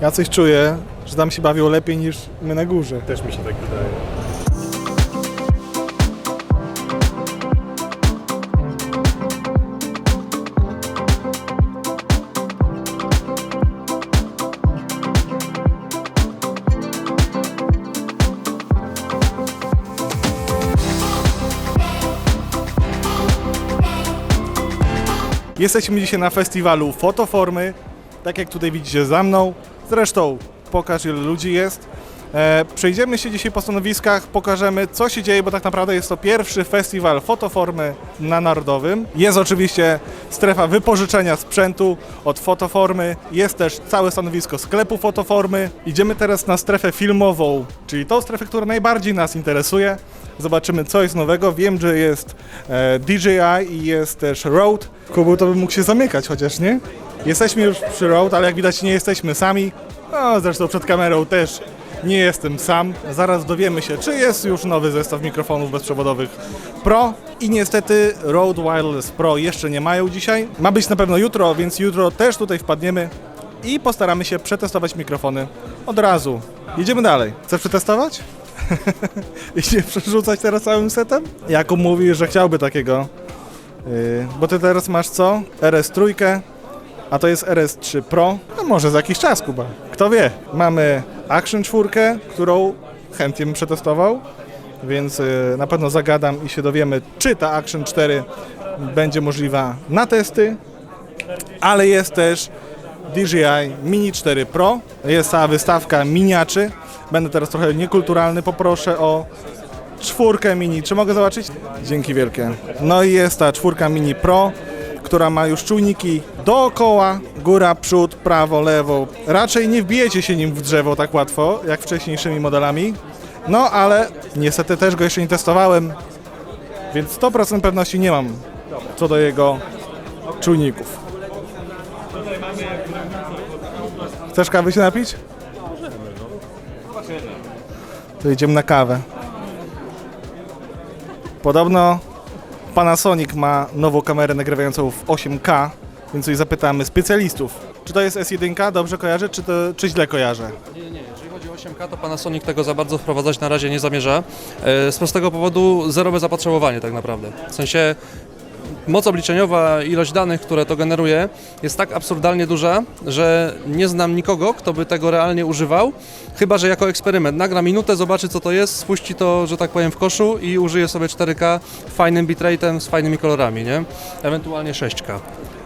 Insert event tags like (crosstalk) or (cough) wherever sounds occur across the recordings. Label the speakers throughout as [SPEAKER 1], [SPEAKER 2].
[SPEAKER 1] Ja coś czuję, że tam się bawią lepiej niż my na górze.
[SPEAKER 2] Też mi się tak wydaje.
[SPEAKER 1] Jesteśmy dzisiaj na festiwalu Fotoformy, tak jak tutaj widzicie za mną. Zresztą pokaż ile ludzi jest. E, przejdziemy się dzisiaj po stanowiskach, pokażemy co się dzieje, bo tak naprawdę jest to pierwszy festiwal Fotoformy na Narodowym. Jest oczywiście strefa wypożyczenia sprzętu od Fotoformy, jest też całe stanowisko sklepu Fotoformy. Idziemy teraz na strefę filmową, czyli tą strefę, która najbardziej nas interesuje. Zobaczymy co jest nowego. Wiem, że jest e, DJI i jest też Rode. Kubu to by mógł się zamykać chociaż, nie? Jesteśmy już przy Rode, ale jak widać nie jesteśmy sami. No, zresztą przed kamerą też nie jestem sam. Zaraz dowiemy się, czy jest już nowy zestaw mikrofonów bezprzewodowych Pro. I niestety Rode Wireless Pro jeszcze nie mają dzisiaj. Ma być na pewno jutro, więc jutro też tutaj wpadniemy i postaramy się przetestować mikrofony od razu. Jedziemy dalej. Chcesz przetestować? (laughs) I się przerzucać teraz całym setem? Jakub mówi, że chciałby takiego. Yy, bo ty teraz masz co? RS3, a to jest RS3 Pro. No może za jakiś czas, Kuba. Kto wie? Mamy Action 4, którą chętnie bym przetestował, więc yy, na pewno zagadam i się dowiemy, czy ta Action 4 będzie możliwa na testy. Ale jest też DJI Mini 4 Pro. Jest cała wystawka miniaczy. Będę teraz trochę niekulturalny, poproszę o czwórkę mini. Czy mogę zobaczyć? Dzięki wielkie. No i jest ta czwórka mini Pro, która ma już czujniki dookoła, góra, przód, prawo, lewo. Raczej nie wbijecie się nim w drzewo tak łatwo, jak wcześniejszymi modelami. No ale niestety też go jeszcze nie testowałem, więc 100% pewności nie mam co do jego czujników. Chcesz kawy się napić? To idziemy na kawę. Podobno Panasonic ma nową kamerę nagrywającą w 8K, więc coś zapytamy specjalistów. Czy to jest S1? Dobrze kojarzę, czy, to, czy źle kojarzę?
[SPEAKER 3] Nie, nie, nie. Jeżeli chodzi o 8K, to Panasonic tego za bardzo wprowadzać na razie nie zamierza. E, Z prostego powodu zerowe zapotrzebowanie tak naprawdę. W sensie moc obliczeniowa, ilość danych, które to generuje, jest tak absurdalnie duża, że nie znam nikogo, kto by tego realnie używał, chyba że jako eksperyment. Nagra minutę, zobaczy co to jest, spuści to, że tak powiem, w koszu i użyje sobie 4K fajnym bitrate'em, z fajnymi kolorami, nie? Ewentualnie 6K.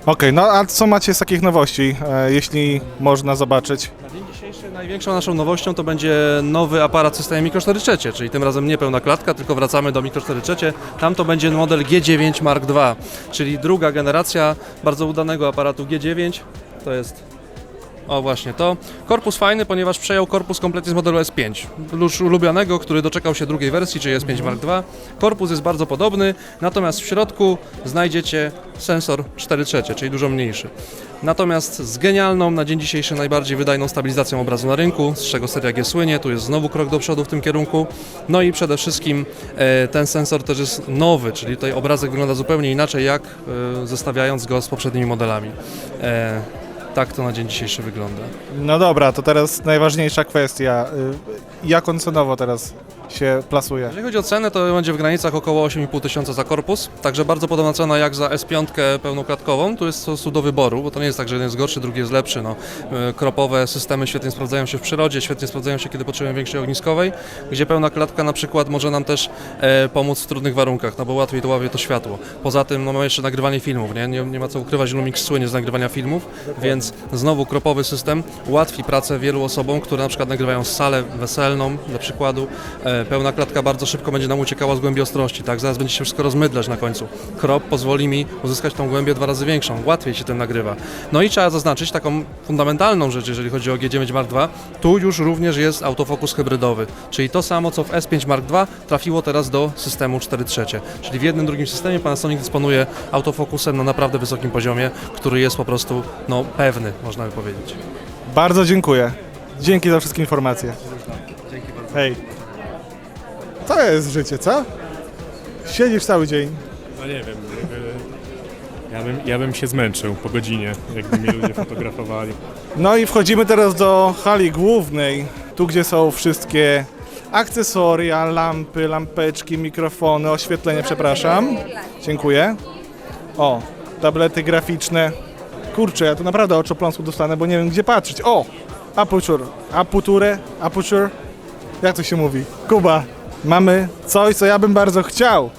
[SPEAKER 1] Okej, no a co macie z takich nowości, e, jeśli można zobaczyć?
[SPEAKER 3] Największą naszą nowością to będzie nowy aparat w systemie Micro 4 trzecie, czyli tym razem nie pełna klatka, tylko wracamy do Micro 4 trzecie. Tam to będzie model G9 Mark II, czyli druga generacja bardzo udanego aparatu G9. To jest o właśnie to. Korpus fajny, ponieważ przejął korpus kompletnie z modelu S5. Już ulubionego, który doczekał się drugiej wersji, czyli S5 Mark II. Korpus jest bardzo podobny, natomiast w środku znajdziecie sensor 4 trzecie, czyli dużo mniejszy. Natomiast z genialną, na dzień dzisiejszy najbardziej wydajną stabilizacją obrazu na rynku, z czego seria G słynie, tu jest znowu krok do przodu w tym kierunku. No i przede wszystkim e, ten sensor też jest nowy, czyli tutaj obrazek wygląda zupełnie inaczej, jak e, zestawiając go z poprzednimi modelami. E, tak to na dzień dzisiejszy wygląda.
[SPEAKER 1] No dobra, to teraz najważniejsza kwestia. Y, Jak on cenowo teraz się plasuje?
[SPEAKER 3] Jeżeli chodzi o cenę, to będzie w granicach około 8,5 tysiąca za korpus, także bardzo podobna cena jak za S5 pełnoklatkową. Tu jest prostu do wyboru, bo to nie jest tak, że jeden jest gorszy, drugi jest lepszy. No, e, kropowe systemy świetnie sprawdzają się w przyrodzie, świetnie sprawdzają się, kiedy potrzebujemy większej ogniskowej, gdzie pełna klatka na przykład może nam też e, pomóc w trudnych warunkach, no bo łatwiej to łapie to światło. Poza tym no, mamy jeszcze nagrywanie filmów, nie? Nie, nie ma co ukrywać, Lumix słynie z nagrywania filmów, więc znowu kropowy system ułatwi pracę wielu osobom, które na przykład nagrywają salę weselną, dla przykładu. E, pełna klatka bardzo szybko będzie nam uciekała z głębi ostrości, tak? Zaraz będzie się wszystko rozmydlać na końcu. Krop pozwoli mi uzyskać tą głębię dwa razy większą, łatwiej się tym nagrywa. No i trzeba zaznaczyć taką fundamentalną rzecz, jeżeli chodzi o G9 Mark II, tu już również jest autofokus hybrydowy, czyli to samo co w S5 Mark II trafiło teraz do systemu 4 trzecie. Czyli w jednym drugim systemie Panasonic dysponuje autofokusem na naprawdę wysokim poziomie, który jest po prostu no, pewny, można by powiedzieć.
[SPEAKER 1] Bardzo dziękuję. Dzięki za wszystkie informacje. Hej. To jest życie, co? Siedzisz cały dzień.
[SPEAKER 2] No nie wiem, jakby Ja bym, ja bym się zmęczył po godzinie, jakby mnie ludzie fotografowali.
[SPEAKER 1] No i wchodzimy teraz do hali głównej, tu gdzie są wszystkie akcesoria, lampy, lampeczki, mikrofony, oświetlenie, przepraszam. Dziękuję. O, tablety graficzne. Kurczę, ja tu naprawdę oczopląsku dostanę, bo nie wiem gdzie patrzeć. O, aputure, aputure, aputure. Jak to się mówi? Kuba. Mamy coś, co ja bym bardzo chciał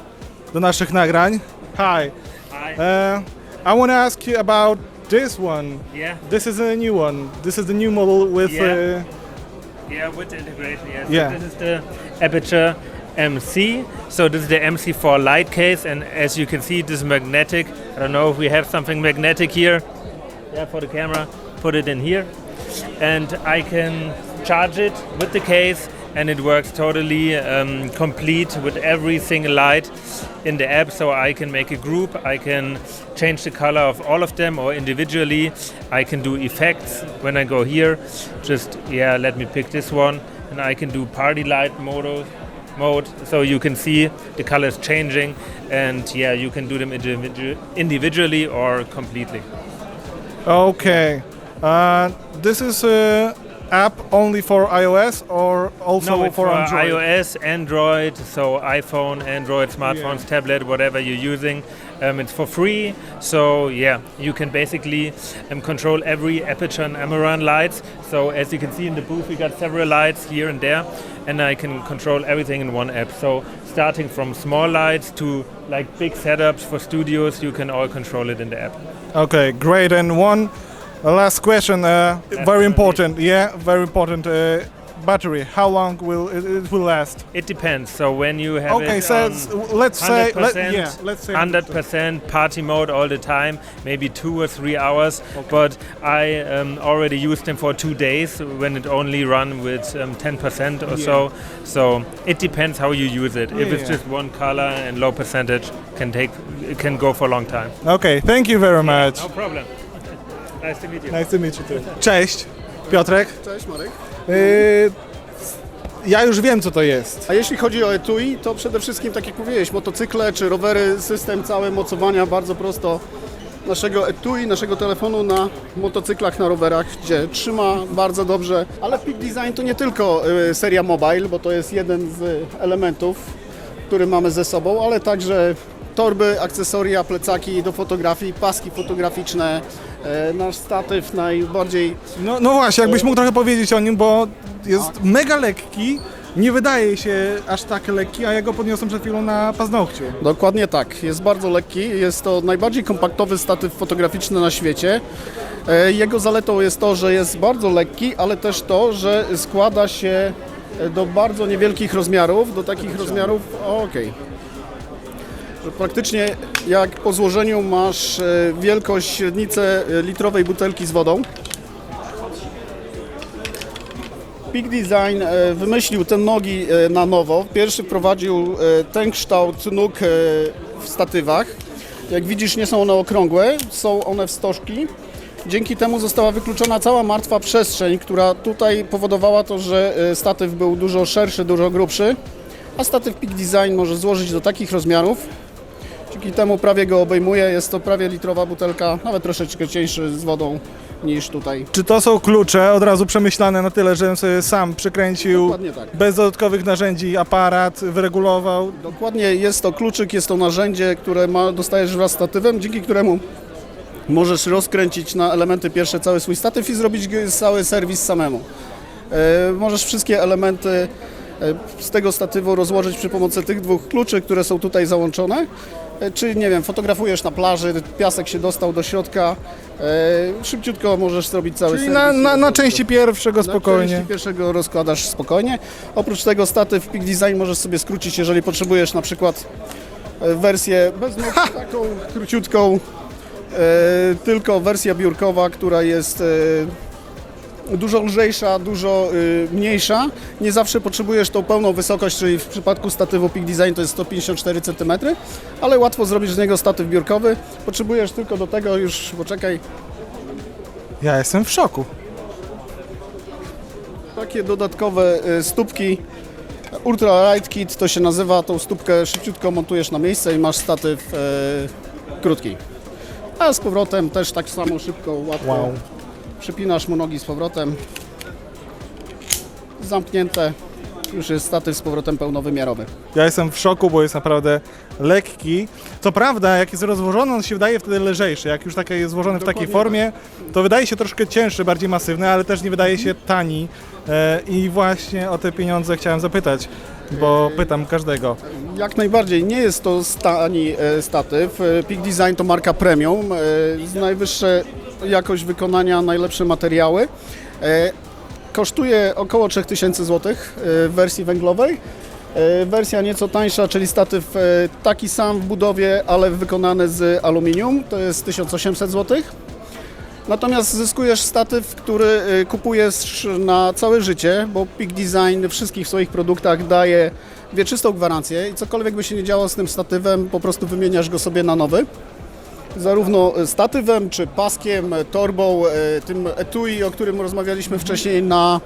[SPEAKER 1] do naszych nagrań. Hi.
[SPEAKER 4] Hi.
[SPEAKER 1] Uh, I want to ask you about this one.
[SPEAKER 4] Yeah,
[SPEAKER 1] This is a new one. This is the new model with.
[SPEAKER 4] Yeah.
[SPEAKER 1] Uh,
[SPEAKER 4] yeah, with the integration, yes.
[SPEAKER 1] Yeah.
[SPEAKER 4] This is the Aperture MC. So this is the MC4 light case, and as you can see, this is magnetic. I don't know if we have something magnetic here. Yeah, for the camera. Put it in here, and I can charge it with the case, and it works totally um, complete with every single light in the app. So I can make a group. I can change the color of all of them, or individually. I can do effects when I go here. Just yeah, let me pick this one, and I can do party light mode. Mode, so you can see the colors changing, and yeah, you can do them individu- individually or completely.
[SPEAKER 1] okay. Uh, this is a app only for iOS or also
[SPEAKER 4] no,
[SPEAKER 1] for
[SPEAKER 4] for
[SPEAKER 1] Android.
[SPEAKER 4] iOS, Android, so iPhone, Android, smartphones, tablet, whatever you're using. Um, it's for free, so yeah, you can basically um, control every aperture and Amaran lights. So as you can see in the booth, we got several lights here and there, and I can control everything in one app. So starting from small lights to like big setups for studios, you can all control it in the app.
[SPEAKER 1] Okay, great. And one last question. Uh, very important. Yeah, very important. Uh, battery. How long will it, it will last?
[SPEAKER 4] It depends. So when you have
[SPEAKER 1] Okay,
[SPEAKER 4] it
[SPEAKER 1] so let's say let,
[SPEAKER 4] 100%,
[SPEAKER 1] yeah, let's say
[SPEAKER 4] 100% party mode all the time, maybe two or three hours. But I um, already used them for two days when it only run with um, 10% or so. So it depends how you use it. if it's
[SPEAKER 1] Yeah.
[SPEAKER 4] just one color and low percentage, can take it can go for a long time.
[SPEAKER 1] Okay, thank you very much.
[SPEAKER 4] No problem. Nice to meet you.
[SPEAKER 1] Nice to meet you too. Cześć, Piotrek.
[SPEAKER 5] Cześć Marek.
[SPEAKER 1] Y, ja już wiem co to jest.
[SPEAKER 5] A jeśli chodzi o etui, to przede wszystkim, tak jak mówiłeś, motocykle czy rowery, system cały mocowania bardzo prosto naszego etui, naszego telefonu na motocyklach, na rowerach, gdzie trzyma bardzo dobrze. Ale Peak Design to nie tylko y, seria mobile, bo to jest jeden z elementów, który mamy ze sobą, ale także torby, akcesoria, plecaki do fotografii, paski fotograficzne, e, nasz statyw najbardziej
[SPEAKER 1] No, no właśnie, jakbyś mógł trochę powiedzieć o nim, bo jest mega lekki. Nie wydaje się aż tak lekki, a ja go podniosłem przed chwilą na paznokciu.
[SPEAKER 5] Dokładnie tak. Jest bardzo lekki. Jest to najbardziej kompaktowy statyw fotograficzny na świecie. E, Jego zaletą jest to, że jest bardzo lekki, ale też to, że składa się e, do bardzo niewielkich rozmiarów, do takich rozmiarów, o, okej. Praktycznie jak po złożeniu masz e, wielkość średnicę e, litrowej butelki z wodą. Peak Design e, wymyślił te nogi na nowo. Pierwszy wprowadził ten kształt nóg w statywach. Jak widzisz, nie są one okrągłe, są one wstożki. Dzięki temu została wykluczona cała martwa przestrzeń, która tutaj powodowała to, że statyw był dużo szerszy, dużo grubszy. A statyw Peak Design może złożyć do takich rozmiarów. Dzięki temu prawie go obejmuje. Jest to prawie litrowa butelka, nawet troszeczkę cieńszy z wodą niż tutaj.
[SPEAKER 1] Czy to są klucze od razu przemyślane na tyle, żebym sobie sam przykręcił
[SPEAKER 5] Dokładnie tak.
[SPEAKER 1] bez dodatkowych narzędzi aparat, wyregulował?
[SPEAKER 5] Dokładnie jest to kluczyk, jest to narzędzie, które ma, dostajesz wraz z statywem, dzięki któremu możesz rozkręcić na elementy pierwsze cały swój statyw i zrobić cały serwis samemu. E, możesz wszystkie elementy e, z tego statywu rozłożyć przy pomocy tych dwóch kluczy, które są tutaj załączone. E, Czy nie wiem, fotografujesz na plaży, piasek się dostał do środka, e, szybciutko możesz zrobić cały
[SPEAKER 1] Czyli
[SPEAKER 5] serwis.
[SPEAKER 1] na, na, na części pierwszego
[SPEAKER 5] Na
[SPEAKER 1] spokojnie.
[SPEAKER 5] części pierwszego rozkładasz spokojnie. Oprócz tego statyw Peak Design możesz sobie skrócić, jeżeli potrzebujesz na przykład e, wersję bez nóg, taką króciutką, e, tylko wersja biurkowa, która jest e, dużo lżejsza, dużo e, mniejsza. Nie zawsze potrzebujesz tą pełną wysokość, czyli w przypadku statywu Peak Design to jest 154 cm, ale łatwo zrobić z niego statyw biurkowy. Potrzebujesz tylko do tego już, poczekaj,
[SPEAKER 1] Ja jestem w szoku.
[SPEAKER 5] Takie dodatkowe y, stópki Ultra Light Kit to się nazywa, tą stópkę szybciutko montujesz na miejsce i masz statyw e, krótki. A z powrotem też tak samo szybko, łatwo.
[SPEAKER 1] Wow.
[SPEAKER 5] Przypinasz mu nogi z powrotem. Zamknięte. Już jest statyw z powrotem pełnowymiarowy.
[SPEAKER 1] Ja jestem w szoku, bo jest naprawdę lekki. Co prawda, jak jest rozłożony, on się wydaje wtedy lżejszy. Jak już taki jest złożony w takiej
[SPEAKER 5] Dokładnie
[SPEAKER 1] formie, to wydaje się troszkę cięższy, bardziej masywny, ale też nie wydaje się tani. E, I właśnie o te pieniądze chciałem zapytać, bo pytam każdego.
[SPEAKER 5] Jak najbardziej nie jest to tani e, statyw. E, Peak Design to marka premium, e, z najwyższe jakość wykonania, najlepsze materiały. E, Kosztuje około 3000 zł e, w wersji węglowej. E, Wersja nieco tańsza, czyli statyw taki sam w budowie, ale wykonany z aluminium, to jest 1800 zł. Natomiast zyskujesz statyw, który kupujesz na całe życie, bo Peak Design we wszystkich swoich produktach daje wieczystą gwarancję i cokolwiek by się nie działo z tym statywem, po prostu wymieniasz go sobie na nowy. Zarówno statywem, czy paskiem, torbą, y, tym etui, o którym rozmawialiśmy wcześniej na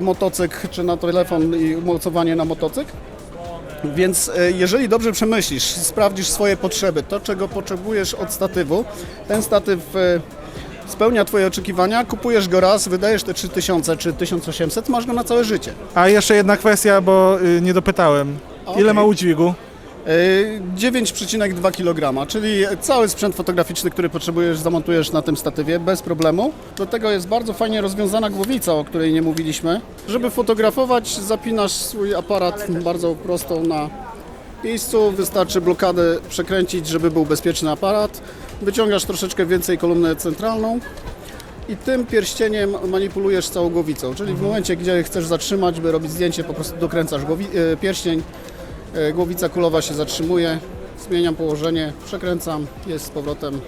[SPEAKER 5] motocykl, czy na telefon i umocowanie na motocykl. Więc e, jeżeli dobrze przemyślisz, sprawdzisz swoje potrzeby, to czego potrzebujesz od statywu, ten statyw e, spełnia Twoje oczekiwania, kupujesz go raz, wydajesz te 3000 czy 1800, masz go na całe życie.
[SPEAKER 1] A jeszcze jedna kwestia, bo y, nie dopytałem. Ile
[SPEAKER 5] Okej.
[SPEAKER 1] ma udźwigu?
[SPEAKER 5] E, 9,2 kg, czyli cały sprzęt fotograficzny, który potrzebujesz, zamontujesz na tym statywie bez problemu. Do tego jest bardzo fajnie rozwiązana głowica, o której nie mówiliśmy. Żeby fotografować, zapinasz swój aparat bardzo prosto na miejscu. Wystarczy blokadę przekręcić, żeby był bezpieczny aparat. Wyciągasz troszeczkę więcej kolumnę centralną. I tym pierścieniem manipulujesz całą głowicą, czyli w momencie, gdzie chcesz zatrzymać, by robić zdjęcie, po prostu dokręcasz e, pierścień, E, Głowica kulowa się zatrzymuje, zmieniam położenie, przekręcam, jest z powrotem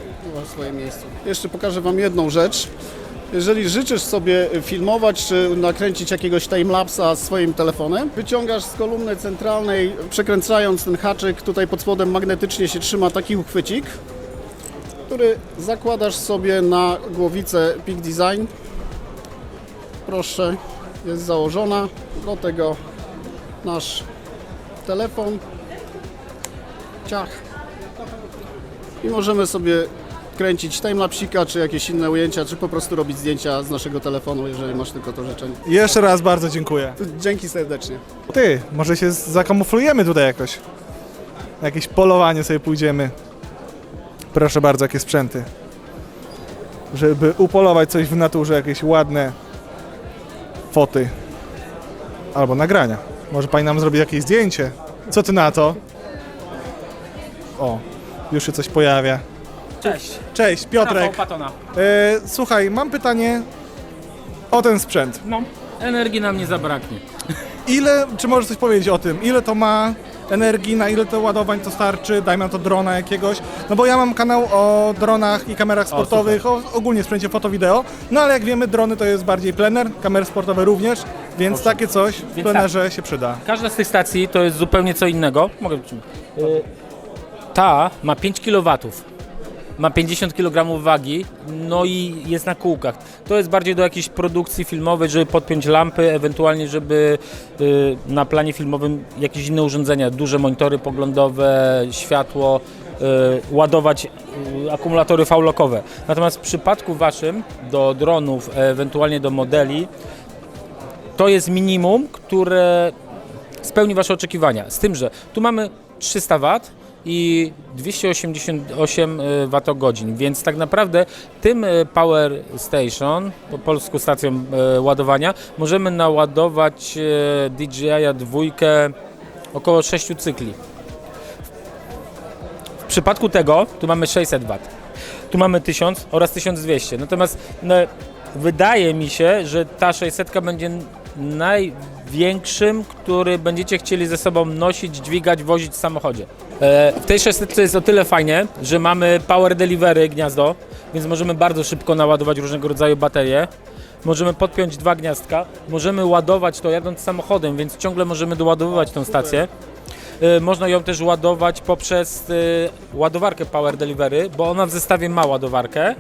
[SPEAKER 5] w swoim miejscu. Jeszcze pokażę Wam jedną rzecz. Jeżeli życzysz sobie filmować czy nakręcić jakiegoś timelapsa swoim telefonem, wyciągasz z kolumny centralnej, przekręcając ten haczyk, tutaj pod spodem magnetycznie się trzyma taki uchwycik, który zakładasz sobie na głowicę Peak Design. Proszę, jest założona. Do tego nasz telefon, ciach i możemy sobie kręcić timelapsika, czy jakieś inne ujęcia, czy po prostu robić zdjęcia z naszego telefonu, jeżeli masz tylko to życzenie.
[SPEAKER 1] Jeszcze raz bardzo dziękuję.
[SPEAKER 5] Dzięki serdecznie.
[SPEAKER 1] Ty, może się zakamuflujemy tutaj jakoś. Na jakieś polowanie sobie pójdziemy. Proszę bardzo, jakie sprzęty. Żeby upolować coś w naturze, jakieś ładne foty. Albo nagrania. Może pani nam zrobi jakieś zdjęcie. Co ty na to? O, już się coś pojawia.
[SPEAKER 6] Cześć,
[SPEAKER 1] Cześć,
[SPEAKER 6] Rafał
[SPEAKER 1] Piotrek.
[SPEAKER 6] Patona.
[SPEAKER 1] E, słuchaj, mam pytanie o ten sprzęt.
[SPEAKER 6] No, energii nam nie zabraknie.
[SPEAKER 1] Ile, czy możesz coś powiedzieć o tym? Ile to ma energii, na ile to ładowań to starczy? Dajmy na to drona jakiegoś. No bo ja mam kanał o dronach i kamerach sportowych, o, ogólnie sprzęcie foto-wideo. No ale jak wiemy, drony to jest bardziej plener, kamery sportowe również, więc takie coś w
[SPEAKER 6] Więc
[SPEAKER 1] plenerze się przyda.
[SPEAKER 6] Każda z tych stacji to jest zupełnie co innego. Mogę wytrzymać. Y, Ta ma 5 kW. Ma 50 kg wagi, no i jest na kółkach. To jest bardziej do jakiejś produkcji filmowej, żeby podpiąć lampy, ewentualnie żeby y, na planie filmowym jakieś inne urządzenia, duże monitory poglądowe, światło, y, ładować y, akumulatory faulokowe. Natomiast w przypadku waszym do dronów, ewentualnie do modeli, to jest minimum, które spełni Wasze oczekiwania. Z tym, że tu mamy 300 W i 288 Wh, więc tak naprawdę tym y, Power Station, po polsku stacją y, ładowania, możemy naładować y, DJI dwójkę około 6 cykli. W przypadku tego tu mamy 600 W, tu mamy 1000 oraz 1200. Natomiast no, wydaje mi się, że ta 600 będzie największym, który będziecie chcieli ze sobą nosić, dźwigać, wozić w samochodzie. E, w tej 600 jest o tyle fajnie, że mamy power delivery gniazdo, więc możemy bardzo szybko naładować różnego rodzaju baterie. Możemy podpiąć dwa gniazdka, możemy ładować to jadąc samochodem, więc ciągle możemy doładowywać tą stację. E, Można ją też ładować poprzez e, ładowarkę Power Delivery, bo ona w zestawie ma ładowarkę.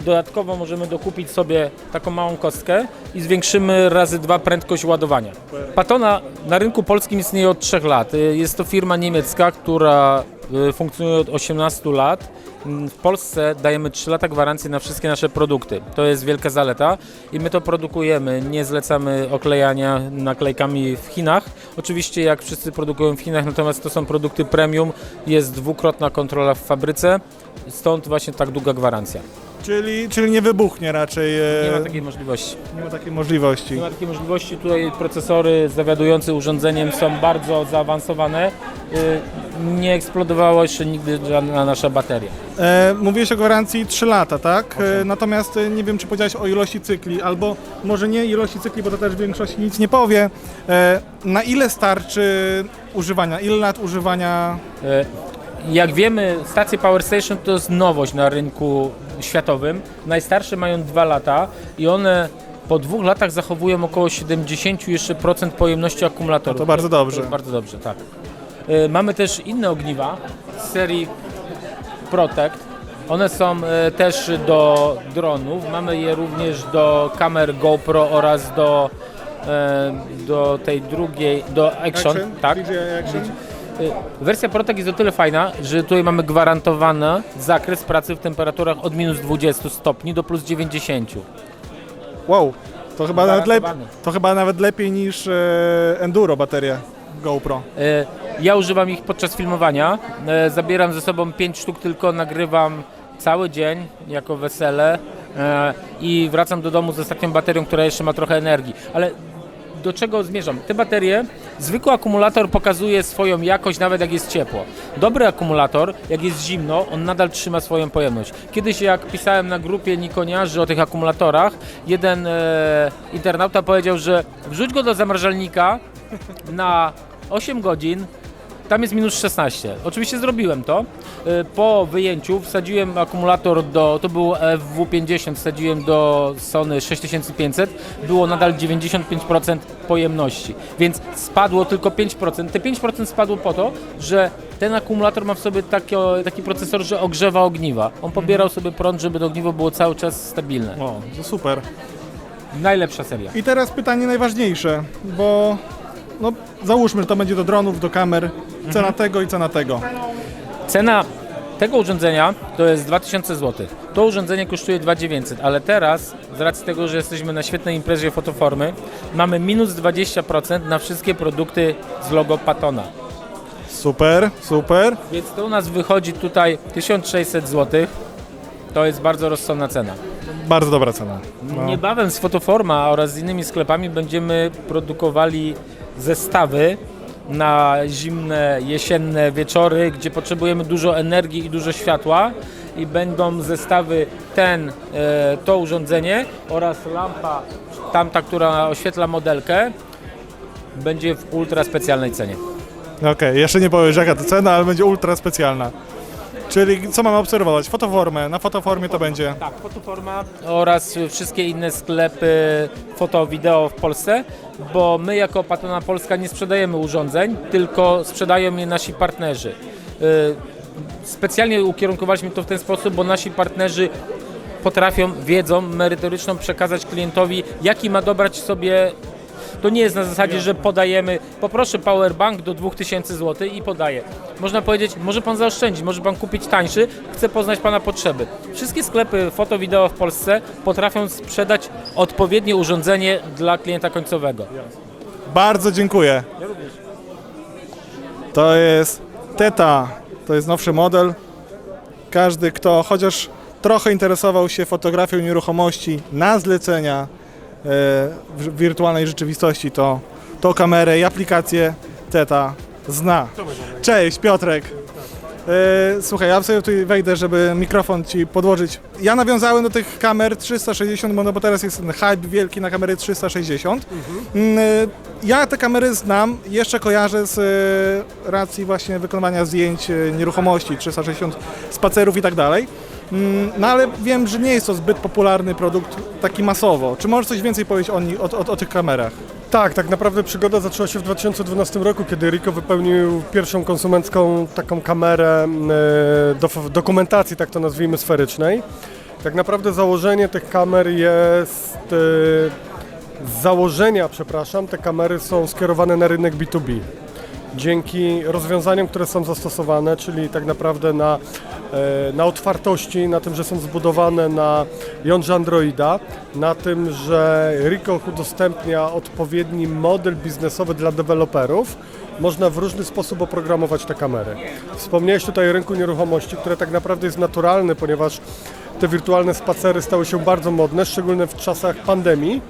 [SPEAKER 6] Dodatkowo możemy dokupić sobie taką małą kostkę i zwiększymy razy dwa prędkość ładowania. Patona na rynku polskim istnieje od 3 lat. Jest to firma niemiecka, która y, funkcjonuje od 18 lat. Mm, W Polsce dajemy 3 lata gwarancji na wszystkie nasze produkty. To jest wielka zaleta i my to produkujemy. Nie zlecamy oklejania naklejkami w Chinach. Oczywiście jak wszyscy produkują w Chinach, natomiast to są produkty premium, jest dwukrotna kontrola w fabryce, stąd właśnie tak długa gwarancja.
[SPEAKER 1] Czyli, czyli nie wybuchnie raczej. e,
[SPEAKER 6] Nie ma takiej możliwości.
[SPEAKER 1] nie ma takiej możliwości.
[SPEAKER 6] Nie ma takiej możliwości. Tutaj procesory zawiadujące urządzeniem są bardzo zaawansowane. Y, Nie eksplodowała jeszcze nigdy żadna nasza bateria.
[SPEAKER 1] E, mówiłeś o gwarancji 3 lata, tak? E, natomiast e, nie wiem, czy powiedziałeś o ilości cykli, albo może nie ilości cykli, bo to też w większości nic nie powie. E, na ile starczy używania? Ile lat używania?
[SPEAKER 6] Y, Jak wiemy, stacje Power Station to jest nowość na rynku światowym. Najstarsze mają dwa lata i one po dwóch latach zachowują około 70 jeszcze procent pojemności akumulatorów.
[SPEAKER 1] To bardzo dobrze.
[SPEAKER 6] To bardzo dobrze, tak. Y, Mamy też inne ogniwa z serii Protect. One są e, też do dronów. Mamy je również do kamer GoPro oraz do, e, do tej drugiej, do Action. tak.
[SPEAKER 1] DJI Action?
[SPEAKER 6] Y, Wersja Protect jest o tyle fajna, że tutaj mamy gwarantowany zakres pracy w temperaturach od minus 20 stopni do plus 90.
[SPEAKER 1] Wow, to chyba, nawet lepiej,
[SPEAKER 6] Gwarantowany.
[SPEAKER 1] to chyba nawet lepiej niż e, Enduro bateria GoPro.
[SPEAKER 6] E, Ja używam ich podczas filmowania. E, Zabieram ze sobą 5 sztuk, tylko nagrywam cały dzień jako wesele e, i wracam do domu z ostatnią baterią, która jeszcze ma trochę energii. Ale do czego zmierzam? Te baterie, zwykły akumulator pokazuje swoją jakość nawet jak jest ciepło. Dobry akumulator, jak jest zimno, on nadal trzyma swoją pojemność. Kiedyś jak pisałem na grupie Nikoniarzy o tych akumulatorach, jeden e, internauta powiedział, że wrzuć go do zamrażalnika na 8 godzin, tam jest minus 16. Oczywiście zrobiłem to. Y, Po wyjęciu wsadziłem akumulator do, to był FW50, wsadziłem do Sony 6500, było nadal 95% pojemności, więc spadło tylko 5%. Te 5% spadło po to, że ten akumulator ma w sobie taki, taki procesor, że ogrzewa ogniwa. On pobierał sobie prąd, żeby to ogniwo było cały czas stabilne.
[SPEAKER 1] O, to super.
[SPEAKER 6] Najlepsza seria.
[SPEAKER 1] I teraz pytanie najważniejsze, bo no, załóżmy, że to będzie do dronów, do kamer. Cena tego i cena tego.
[SPEAKER 6] Cena tego urządzenia to jest 2000 zł. To urządzenie kosztuje 2900, ale teraz z racji tego, że jesteśmy na świetnej imprezie fotoformy, mamy minus 20% na wszystkie produkty z logo Patona.
[SPEAKER 1] Super, super.
[SPEAKER 6] Więc to u nas wychodzi tutaj 1600 zł. To jest bardzo rozsądna cena.
[SPEAKER 1] Bardzo dobra cena. No.
[SPEAKER 6] Niebawem z Fotoforma oraz z innymi sklepami będziemy produkowali zestawy na zimne, jesienne wieczory, gdzie potrzebujemy dużo energii i dużo światła i będą zestawy ten, e, to urządzenie oraz lampa tamta, która oświetla modelkę będzie w ultra specjalnej cenie.
[SPEAKER 1] Okej, jeszcze nie powiesz jaka to cena, ale będzie ultra specjalna. Czyli co mamy obserwować? Fotoformę. Na fotoformie to będzie.
[SPEAKER 6] Tak, Fotoforma oraz wszystkie inne sklepy foto, wideo w Polsce, bo my jako Patona Polska nie sprzedajemy urządzeń, tylko sprzedają je nasi partnerzy. Y, Specjalnie ukierunkowaliśmy to w ten sposób, bo nasi partnerzy potrafią wiedzą merytoryczną przekazać klientowi, jaki ma dobrać sobie. To nie jest na zasadzie, że podajemy, poproszę powerbank do 2000 zł i podaję. Można powiedzieć, może pan zaoszczędzić, może pan kupić tańszy, chcę poznać pana potrzeby. Wszystkie sklepy foto, wideo w Polsce potrafią sprzedać odpowiednie urządzenie dla klienta końcowego.
[SPEAKER 1] Bardzo dziękuję. To jest Teta. To jest nowszy model. Każdy, kto chociaż trochę interesował się fotografią nieruchomości na zlecenia w wirtualnej rzeczywistości, to tą kamerę i aplikację Teta zna. Cześć, Piotrek. E, Słuchaj, ja sobie tutaj wejdę, żeby mikrofon ci podłożyć. Ja nawiązałem do tych kamer 360, bo, no bo teraz jest ten hype wielki na kamery 360. Mm, e, Ja te kamery znam, jeszcze kojarzę z e, racji właśnie wykonywania zdjęć nieruchomości, 360 spacerów i tak dalej. Mm, No ale wiem, że nie jest to zbyt popularny produkt taki masowo. Czy możesz coś więcej powiedzieć o, o, o, o tych kamerach?
[SPEAKER 7] Tak, tak naprawdę przygoda zaczęła się w 2012 roku, kiedy Rico wypełnił pierwszą konsumencką taką kamerę e, do dokumentacji, tak to nazwijmy, sferycznej. Tak naprawdę założenie tych kamer jest... e, Z założenia, przepraszam, te kamery są skierowane na rynek B2B. Dzięki rozwiązaniom, które są zastosowane, czyli tak naprawdę na, e, na otwartości, na tym, że są zbudowane na jądrze Androida, na tym, że Ricoh udostępnia odpowiedni model biznesowy dla deweloperów, można w różny sposób oprogramować te kamery. Wspomniałeś tutaj o rynku nieruchomości, które tak naprawdę jest naturalny, ponieważ te wirtualne spacery stały się bardzo modne, szczególnie w czasach pandemii.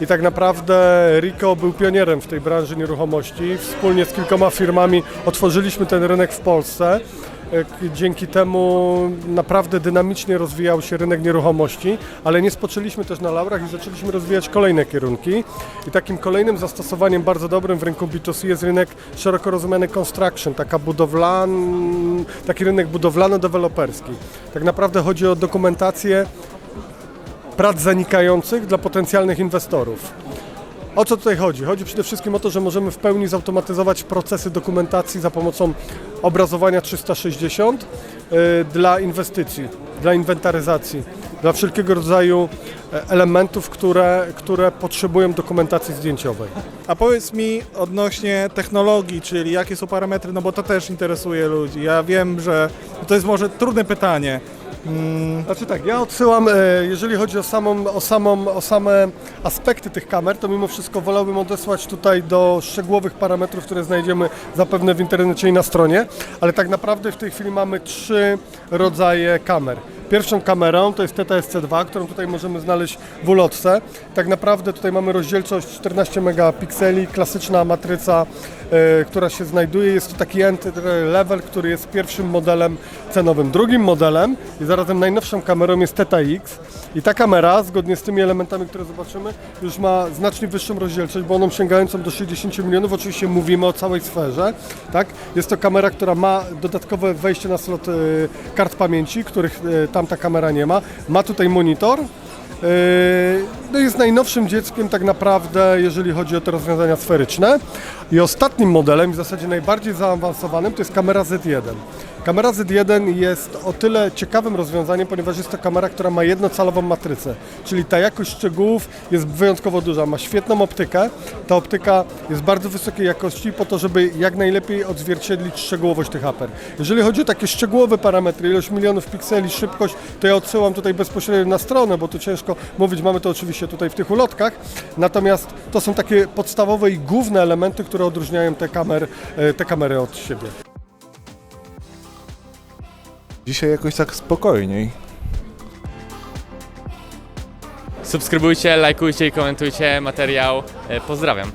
[SPEAKER 7] I tak naprawdę Rico był pionierem w tej branży nieruchomości. Wspólnie z kilkoma firmami otworzyliśmy ten rynek w Polsce. E, Dzięki temu naprawdę dynamicznie rozwijał się rynek nieruchomości, ale nie spoczęliśmy też na laurach i zaczęliśmy rozwijać kolejne kierunki. I takim kolejnym zastosowaniem bardzo dobrym w rynku B2C jest rynek szeroko rozumiany construction, taka budowlan, taki rynek budowlano-deweloperski. Tak naprawdę chodzi o dokumentację prac zanikających dla potencjalnych inwestorów. O co tutaj chodzi? Chodzi przede wszystkim o to, że możemy w pełni zautomatyzować procesy dokumentacji za pomocą obrazowania 360 y, dla inwestycji, dla inwentaryzacji, dla wszelkiego rodzaju elementów, które, które potrzebują dokumentacji zdjęciowej.
[SPEAKER 1] A powiedz mi odnośnie technologii, czyli jakie są parametry, no bo to też interesuje ludzi. Ja wiem, że to jest może trudne pytanie. Mm,
[SPEAKER 7] Znaczy tak, ja odsyłam, e, jeżeli chodzi o, samą, o, samą, o same aspekty tych kamer, to mimo wszystko wolałbym odesłać tutaj do szczegółowych parametrów, które znajdziemy zapewne w internecie i na stronie, ale tak naprawdę w tej chwili mamy trzy rodzaje kamer. Pierwszą kamerą to jest TTSC2, którą tutaj możemy znaleźć w ulotce. Tak naprawdę tutaj mamy rozdzielczość 14 megapikseli, klasyczna matryca, e, która się znajduje. Jest to taki entry level, który jest pierwszym modelem cenowym. Drugim modelem i zarazem najnowszą kamerą jest TTX i ta kamera, zgodnie z tymi elementami, które zobaczymy, już ma znacznie wyższą rozdzielczość, bo ona sięgającą do 60 milionów, oczywiście mówimy o całej sferze, tak? Jest to kamera, która ma dodatkowe wejście na slot e, kart pamięci, których e, tamta kamera nie ma. Ma tutaj monitor, No jest najnowszym dzieckiem tak naprawdę, jeżeli chodzi o te rozwiązania sferyczne. I ostatnim modelem, w zasadzie najbardziej zaawansowanym, to jest kamera Z1. Kamera Z1 jest o tyle ciekawym rozwiązaniem, ponieważ jest to kamera, która ma jednocalową matrycę, czyli ta jakość szczegółów jest wyjątkowo duża. Ma świetną optykę. Ta optyka jest bardzo wysokiej jakości po to, żeby jak najlepiej odzwierciedlić szczegółowość tych aper. Jeżeli chodzi o takie szczegółowe parametry, ilość milionów pikseli, szybkość, to ja odsyłam tutaj bezpośrednio na stronę, bo tu ciężko mówić, mamy to oczywiście tutaj w tych ulotkach. Natomiast to są takie podstawowe i główne elementy, które odróżniają te, kamer, e, te kamery od siebie.
[SPEAKER 1] Dzisiaj jakoś tak spokojniej.
[SPEAKER 8] Subskrybujcie, lajkujcie i komentujcie materiał. E, Pozdrawiam.